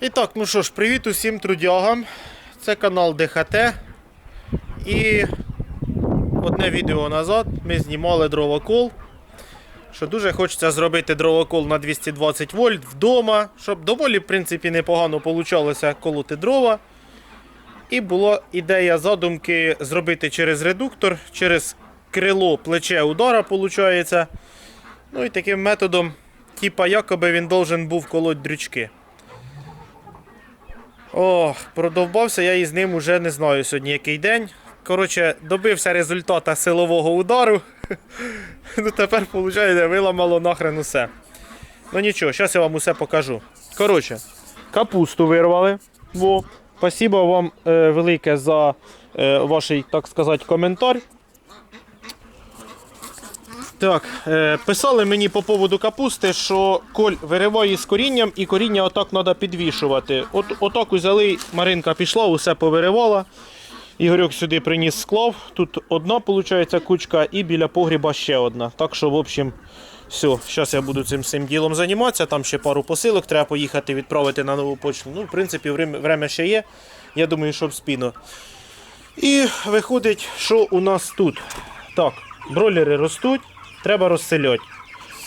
І так, ну що ж, привіт усім трудягам. Це канал ДХТ. І одне відео назад ми знімали дровокол. Що дуже хочеться зробити дровокол на 220 вольт вдома, щоб доволі, в принципі, непогано получалося колоти дрова. І була ідея задумки зробити через редуктор, через крило плече удара, виходить. Ну і таким методом, типа, якоби він должен був колоть дрючки. Ох, продовбався я із ним уже не знаю сьогодні який день. Коротше, добився результата силового удару. Ну тепер, виходить, виламало нахрен усе. Ну нічого, зараз я вам усе покажу. Коротше, капусту вирвали. Во. Спасибо вам е, велике за е, ваш, так сказати, коментар. Так, е, писали мені по поводу капусти, що коль вириває з корінням і коріння отак треба підвішувати. От, отак узяли, Маринка пішла, усе повиривала. Ігорьок сюди приніс склав. Тут одна, виходить, кучка, і біля погріба ще одна. Так що, в общем, все, зараз я буду цим всім ділом займатися. Там ще пару посилок, треба поїхати відправити на нову почту. Ну, в принципі, время, ще є. Я думаю, що в спіну. І виходить, що у нас тут. Так, бройлери ростуть, треба розселяти.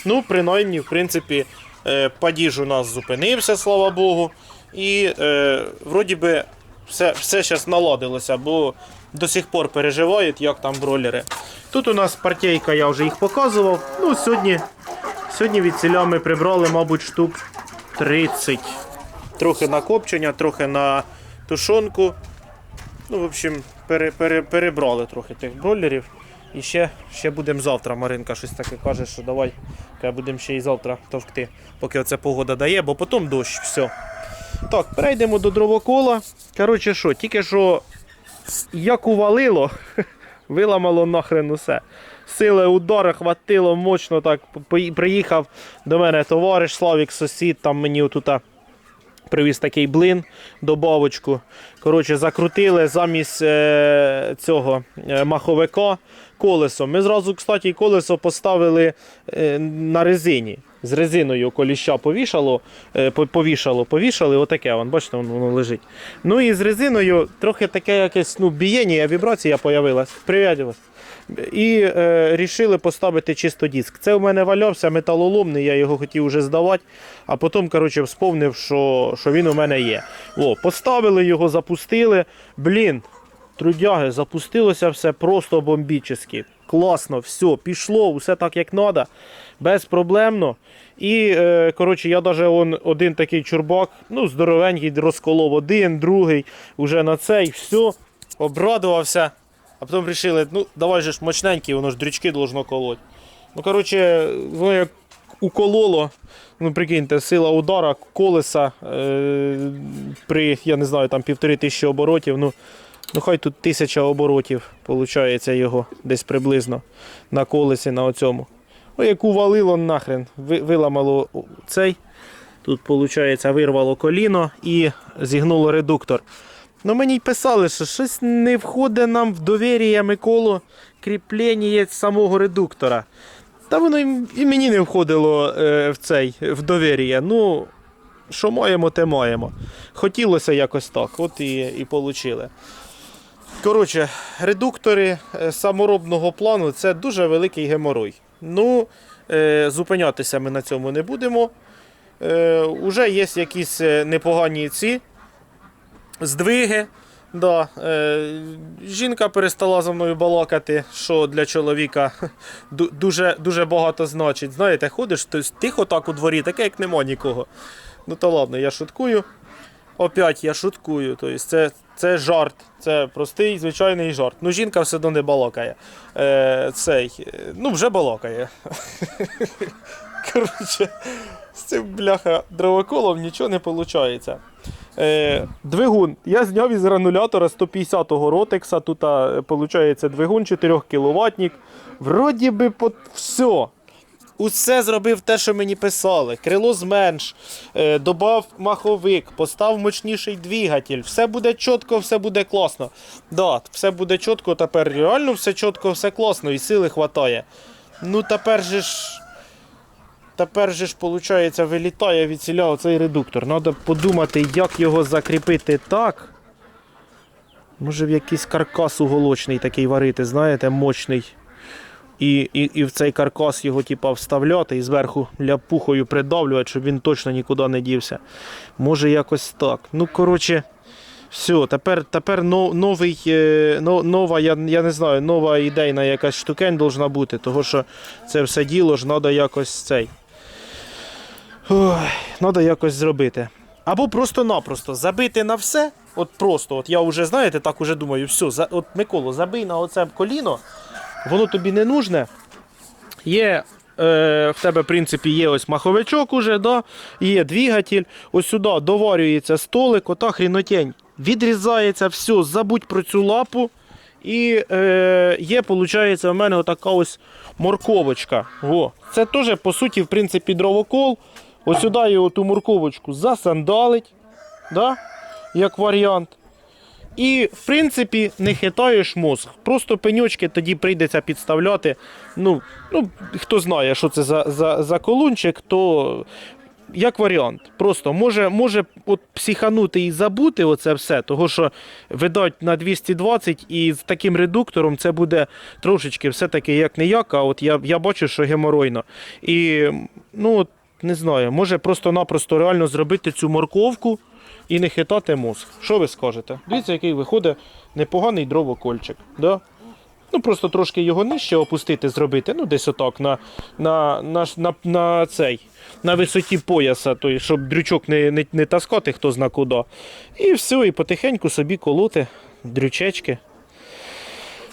Ну, принаймні, в принципі, е, падіж у нас зупинився, слава Богу. І е, вроді би все, все зараз наладилося, бо до сих пор переживають, як там бройлери. Тут у нас партійка, я вже їх показував. Ну, сьогодні, сьогодні від ціля ми прибрали, мабуть, штук 30. Трохи на копчення, трохи на тушонку. Ну, в общем, пере, пере, перебрали трохи тих бройлерів. І ще, ще будемо завтра. Маринка щось таке каже, що давай будемо ще і завтра товкти, поки оця погода дає, бо потім дощ, все. Так, перейдемо до дровокола. Коротше, що, тільки що як увалило, виламало нахрен усе. Сили удару хватило мощно так. Приїхав до мене товариш Славік, сусід, там мені отута привіз такий блин, добавочку. Коротше, закрутили замість е, цього е, маховика колесо. Ми зразу, кстати, колесо поставили е, на резині. З резиною коліща повішало, е, повішало, повішали, отаке, вон, бачите, воно, лежить. Ну і з резиною трохи таке якесь ну, бієння, вібрація появилась. Привіт вас. І е, рішили поставити чисто диск. Це в мене валявся металоломний, я його хотів вже здавати, а потім коротше, вспомнив, що, що він у мене є. О, поставили його, запустили. Блін, трудяги, запустилося все просто бомбічно. Класно, все, пішло, все так як треба, безпроблемно. І е, коротше, я навіть он, один такий чурбак, ну, здоровенький, розколов один, другий, уже на цей, все, обрадувався. А потім вирішили, ну давай же ж мощненький, воно ж дрючки должно колоть. Ну, коротше, воно як укололо. Ну, прикиньте, сила удара колеса е, при, я не знаю, там півтори тисячі оборотів. Ну, ну хай тут тисяча оборотів, виходить, його десь приблизно на колесі на оцьому. Ну, як увалило нахрен, виламало цей. Тут, виходить, вирвало коліно і зігнуло редуктор. Ну мені й писали, що щось не входить нам в довір'я Миколу кріплення самого редуктора. Та воно і мені не входило е, в цей в довір'я. Ну, що маємо, те маємо. Хотілося якось так, от і, і получили. Коротше, редуктори е, саморобного плану це дуже великий геморой. Ну, е, зупинятися ми на цьому не будемо. Е, уже є якісь непогані ці здвиги. Да, жінка перестала за мною балакати, що для чоловіка дуже, дуже багато значить. Знаєте, ходиш тихо так у дворі, таке як нема нікого. Ну та ладно, я шуткую. Опять я шуткую. Тобто це, це жарт, це простий, звичайний жарт. Ну, жінка все одно не балакає. Е, цей, е, ну, вже балакає. Коротше, з цим бляха дровоколом нічого не виходить. Е, двигун. Я зняв із гранулятора 150-го ротекса. Тут виходить двигун 4 кВт. Вроді би по... все. Усе зробив те, що мені писали. Крило зменш, е, добав маховик, постав мощніший двигатель. Все буде чітко, все буде класно. Да, все буде чітко, тепер реально все чітко, все класно і сили вистачає. Ну тепер же ж. тепер же ж, виходить, вилітає від ціля оцей редуктор. Треба подумати, як його закріпити так. Може в якийсь каркас уголочний такий варити, знаєте, мощний. І, і, і в цей каркас його типа, вставляти і зверху ляпухою придавлювати, щоб він точно нікуди не дівся. Може якось так. Ну, коротше, все, тепер, тепер новий, е, нова, я, я не знаю, нова ідейна якась штукень должна бути, тому що це все діло ж треба якось цей. Треба якось зробити. Або просто-напросто забити на все. От просто, от я вже, знаєте, так уже думаю, все, за, от Миколо, забий на оце коліно, воно тобі не нужне. Є е, в тебе, в принципі, є ось маховичок уже, да? є двигатель. Ось сюди доварюється столик, ота хрінотень. Відрізається все, забудь про цю лапу. І е, є, виходить, у мене отака ось морковочка. Во. Це теж, по суті, в принципі, дровокол. Ось сюди його ту морковочку засандалить, да? як варіант. І, в принципі, не хитаєш мозг. Просто пеньочки тоді прийдеться підставляти. Ну, ну хто знає, що це за, за, за колунчик, то як варіант. Просто може, може от психанути і забути оце все, того що видать на 220 і з таким редуктором це буде трошечки все-таки як не як, а от я, я бачу, що геморойно. І ну, не знаю, може просто-напросто реально зробити цю морковку і не хитати мозг. Що ви скажете? Дивіться, який виходить непоганий дровокольчик. Да? Ну просто трошки його нижче опустити, зробити. Ну, десь отак на, на, на, на, на цей. На висоті пояса, той, щоб дрючок не, не, не таскати хто зна куди. І все, і потихеньку собі колоти дрючечки.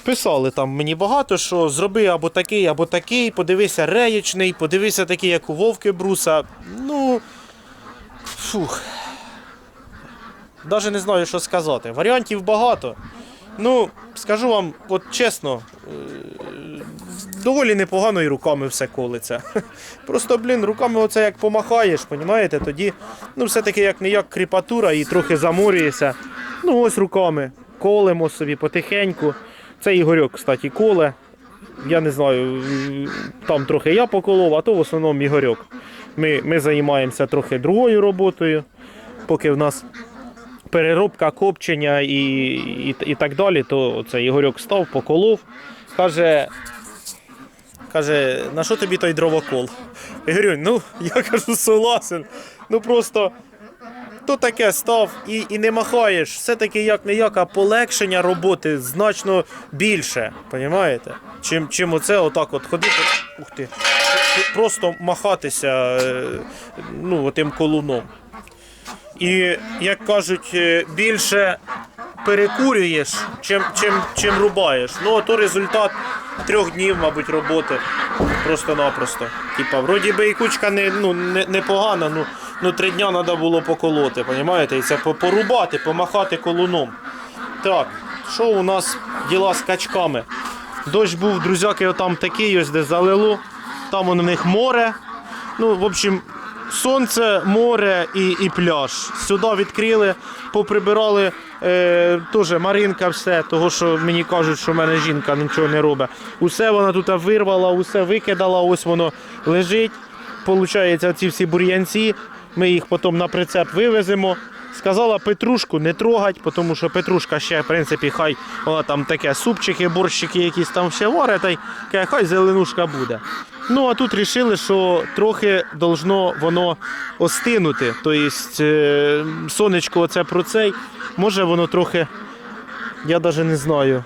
Писали там мені багато, що зроби або такий, або такий, подивися реєчний, подивися такий, як у Вовки Бруса. Ну. Фух. Навіть не знаю, що сказати. Варіантів багато. Ну, скажу вам, от чесно, е, доволі непогано і руками все колиться. Просто, блін, руками оце як помахаєш, понімаєте, тоді, ну, все-таки як не як кріпатура і трохи заморюєшся. Ну, ось руками. Колемо собі потихеньку. Це Ігорьок, кстати, коле. Я не знаю, там трохи я поколов, а то в основному Ігорьок. Ми, ми займаємося трохи другою роботою, поки в нас переробка, копчення і, і, і так далі, то це Ігорьок став, поколов. Каже, каже, на що тобі той дровокол? Я говорю, ну, я кажу, согласен. Ну просто то таке став і, і не махаєш. Все-таки як не як, а полегшення роботи значно більше. Понімаєте? Чим, чим оце отак от ходити. Ух ти. Просто махатися е, ну, тим колуном. І, як кажуть, е, більше перекурюєш, чим, чим, чим рубаєш. Ну, а то результат трьох днів, мабуть, роботи. Просто-напросто. Типа, вроді би і кучка не, ну, не, непогана, ну, ну три дня треба було поколоти, понімаєте? І це порубати, помахати колуном. Так, що у нас діла з качками? Дощ був, друзяки, отам такий, ось де залило. Там у них море. Ну, в общем, сонце, море і, і пляж. Сюди відкрили, поприбирали е, теж Маринка все, того що мені кажуть, що в мене жінка нічого не робить. Усе вона тут вирвала, усе викидала, ось воно лежить. Получається, ці всі бур'янці. Ми їх потім на прицеп вивеземо. Сказала Петрушку не трогать, тому що Петрушка ще, в принципі, хай вона там таке супчики, борщики якісь там ще варить, хай зеленушка буде. Ну а тут рішили, що трохи должно воно остинути. Тобто е, сонечко оце про цей, може воно трохи, я навіть не знаю.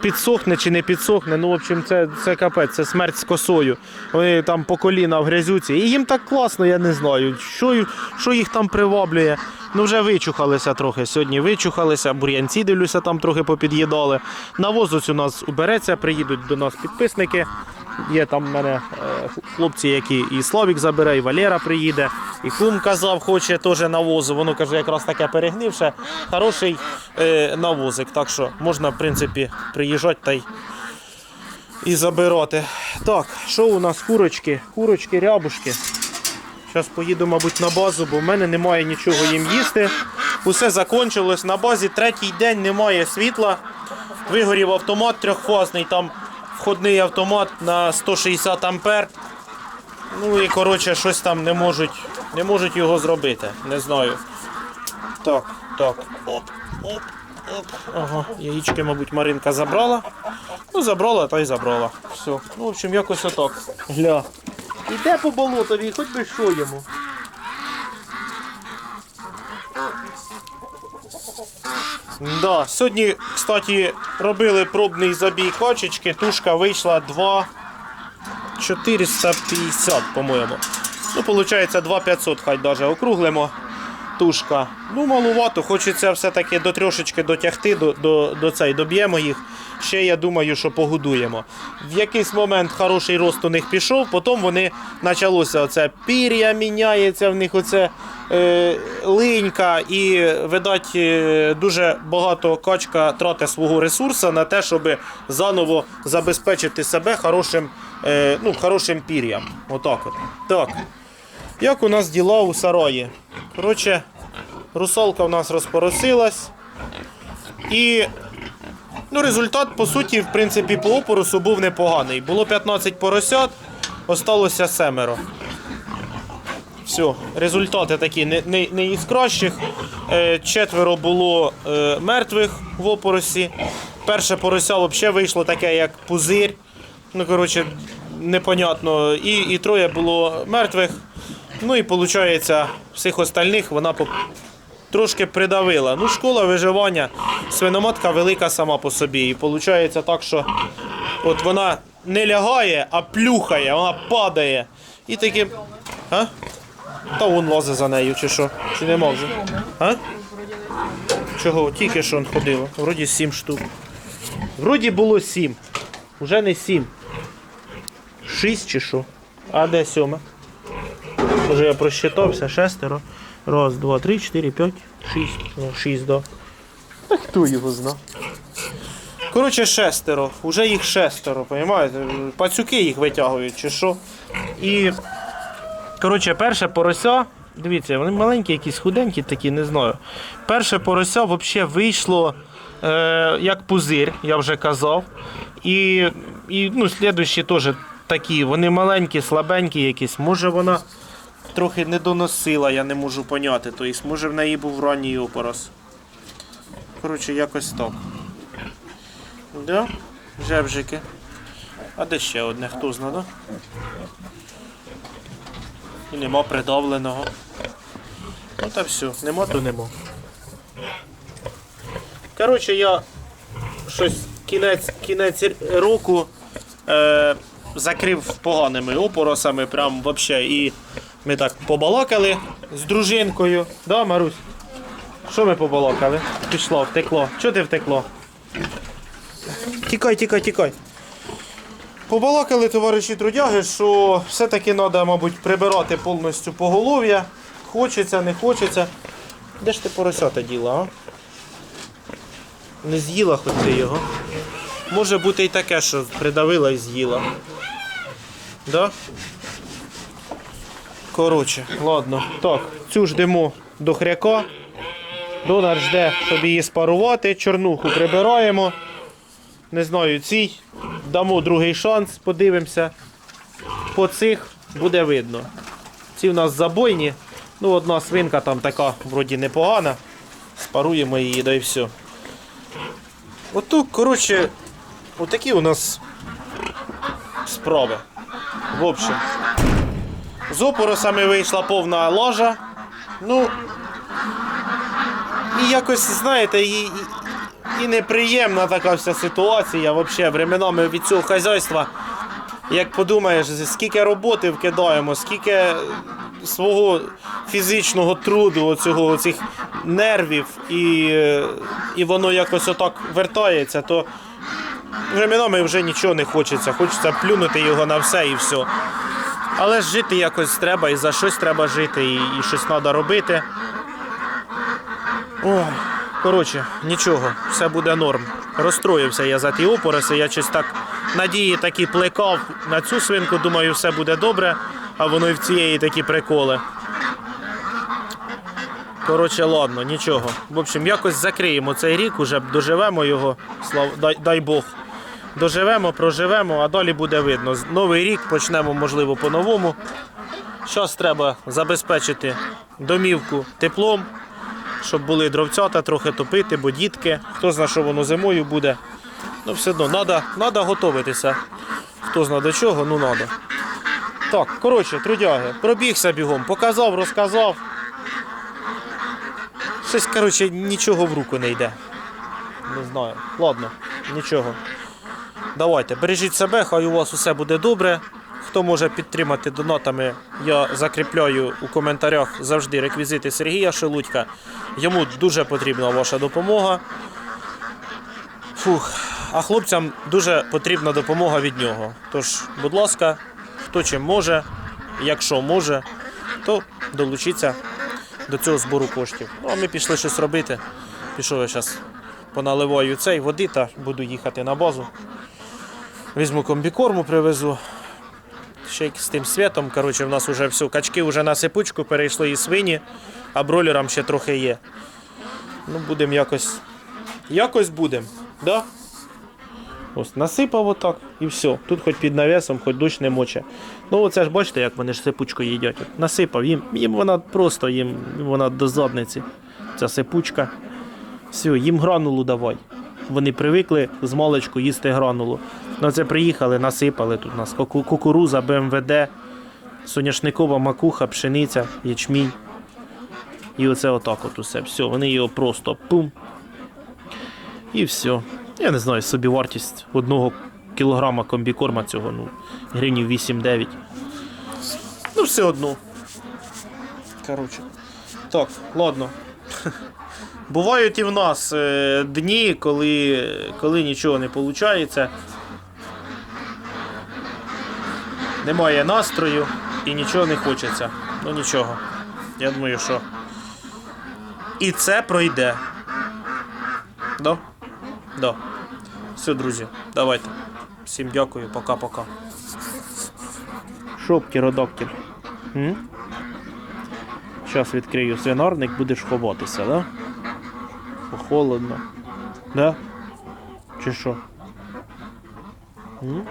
Підсохне чи не підсохне, ну в общем, це, це капець, це смерть з косою. Вони там по коліна в грязюці. І їм так класно, я не знаю, що, що їх там приваблює. Ну вже вичухалися трохи. Сьогодні вичухалися, бур'янці дивлюся, там трохи попід'їдали. Навоз ось у нас убереться, приїдуть до нас підписники. Є там в мене е, хлопці, які і Славік забере, і Валера приїде, і кум казав, хоче теж навозу. Воно каже, якраз таке перегнивше. Хороший е, навозик. Так що можна, в принципі, приїжджати та й і забирати. Так, що у нас курочки? Курочки, рябушки. Зараз поїду, мабуть, на базу, бо в мене немає нічого їм їсти. Усе закончилось. На базі третій день немає світла. Вигорів автомат трьохфазний, там входний автомат на 160 ампер. Ну і коротше, щось там не можуть, не можуть його зробити. Не знаю. Так, так. Оп, оп, оп. Ага, яєчки, мабуть, Маринка забрала. Ну, забрала та й забрала. Все. Ну, в общем, якось отак. Гля. Іде по болотові, хоч би що йому. Да, сьогодні, кстати, робили пробний забій качечки, тушка вийшла 2 450, по-моєму. Ну, виходить, 2500, хай даже округлимо. Тушка. Ну, малувато, хочеться все-таки до трошечки дотягти, до, до, до цей, доб'ємо їх. Ще я думаю, що погодуємо. В якийсь момент хороший рост у них пішов, потім вони почалося оце пір'я міняється в них, оце е, линька, і видать, е, дуже багато качка тратить свого ресурсу на те, щоб заново забезпечити себе хорошим, е, ну, хорошим пір'ям. Отак от. Так. Як у нас діла у сараї? Коротше, русалка у нас розпоросилась. І ну, результат, по суті, в принципі, по опоросу був непоганий. Було 15 поросят, осталося семеро. Все, результати такі не, не, не із кращих. Е, четверо було е, мертвих в опоросі. Перше порося взагалі вийшло таке, як пузир. Ну, коротше, непонятно. І, і троє було мертвих. Ну і виходить, всіх остальних вона трошки придавила. Ну, школа виживання, свиноматка велика сама по собі. І виходить так, що от вона не лягає, а плюхає, вона падає. І таки. А? Та вон лазить за нею, чи що? Чи не може? А? Чого? Тільки що он ходило. Вроді сім штук. Вроді було сім. Уже не сім. Шість чи що? А де сьоме? Може я просчитався, шестеро. Раз, два, три, чотири, п'ять, шість. Ну, шість, да. Та хто його зна? Коротше, шестеро. Уже їх шестеро, розумієте? Пацюки їх витягують, чи що. І. Коротше, перше порося. Дивіться, вони маленькі, якісь худенькі такі, не знаю. Перше порося взагалі вийшло е, як пузир, я вже казав. І, і ну, слідущі теж такі, вони маленькі, слабенькі якісь. Може вона трохи не доносила, я не можу поняти. Тобто, може в неї був ранній опорос. Коротше, якось так. Да? Жебжики. А де ще одне, хто зна, да? І нема придавленого. Ну та все, нема, то нема. Коротше, я щось кінець, кінець року е, закрив поганими опоросами, прям вообще. Ми так побалакали з дружинкою. Да, Марусь? Що ми побалакали? Пішло, втекло. Чого ти втекло? Тікай, тікай, тікай. Побалакали товариші трудяги, що все-таки треба, мабуть, прибирати повністю поголов'я. Хочеться, не хочеться. Де ж ти поросята діла, а? Не з'їла хоч ти його. Може бути і таке, що придавила і з'їла. Да? Коротше, ладно. Так, цю ждемо до хряка. Донор жде, щоб її спарувати. Чорнуху прибираємо. Не знаю, цій дамо другий шанс, подивимося. По цих буде видно. Ці в нас забойні. Ну, одна свинка там така, вроді непогана. Спаруємо її, да і все. Ото, коротше, отакі у нас справи. В общем. З опоросами вийшла повна ложа. Ну. І якось, знаєте, і, і, неприємна така вся ситуація. Взагалі, временами від цього хазяйства. Як подумаєш, скільки роботи вкидаємо, скільки свого фізичного труду, оцього, оцих нервів, і, і воно якось отак вертається, то временами вже нічого не хочеться. Хочеться плюнути його на все і все. Але ж жити якось треба, і за щось треба жити, і, і щось треба робити. Ой, коротше, нічого, все буде норм. Розстроївся я за ті опороси, я щось так надії такі плекав на цю свинку, думаю, все буде добре, а воно і в цієї такі приколи. Коротше, ладно, нічого. В общем, якось закриємо цей рік, уже доживемо його, слав... дай, дай Бог. Доживемо, проживемо, а далі буде видно. Новий рік почнемо, можливо, по-новому. Зараз треба забезпечити домівку теплом, щоб були дровцята, трохи топити, бо дітки. Хто знає, що воно зимою буде. Ну, все одно, треба, треба готуватися. Хто знає до чого, ну треба. Так, коротше, трудяги, пробігся бігом, показав, розказав. Щось, коротше, нічого в руку не йде. Не знаю. Ладно, нічого. Давайте, бережіть себе, хай у вас усе буде добре. Хто може підтримати донатами, я закріпляю у коментарях завжди реквізити Сергія Шелудька. Йому дуже потрібна ваша допомога. Фух. А хлопцям дуже потрібна допомога від нього. Тож, будь ласка, хто чим може, якщо може, то долучіться до цього збору коштів. Ну, а ми пішли щось робити. Пішов я зараз поналиваю цей води та буду їхати на базу. Візьму комбікорму, привезу. Ще з тим світом. Коротше, в нас вже все, качки вже на сипучку перейшли і свині, а бролерам ще трохи є. Ну, будемо якось. Якось будемо. Да? Ось насипав отак і все. Тут хоч під навесом, хоч дощ не моче. Ну оце ж бачите, як вони ж сипучку їдять. Насипав, їм, їм вона просто їм вона до задниці. Ця сипучка. Все, їм гранулу давай. Вони привикли з маличку їсти гранулу. Ну це приїхали, насипали тут у нас кукуруза, БМВД, соняшникова макуха, пшениця, ячмінь. І оце отак от усе. Все, вони його просто пум. І все. Я не знаю, собі вартість одного кілограма комбікорма цього, ну, гривнів 8-9. Ну, все одно. Коротше. Так, ладно. Бувають і в нас е, дні, коли, коли нічого не виходить. Немає настрою і нічого не хочеться. Ну нічого. Я думаю, що. І це пройде. Да? Да. Все, друзі, давайте. Всім дякую, пока-пока. Птеродактиль? М? Зараз відкрию свинарник, будеш ховатися, да? Холодно. Да? Чи що? М?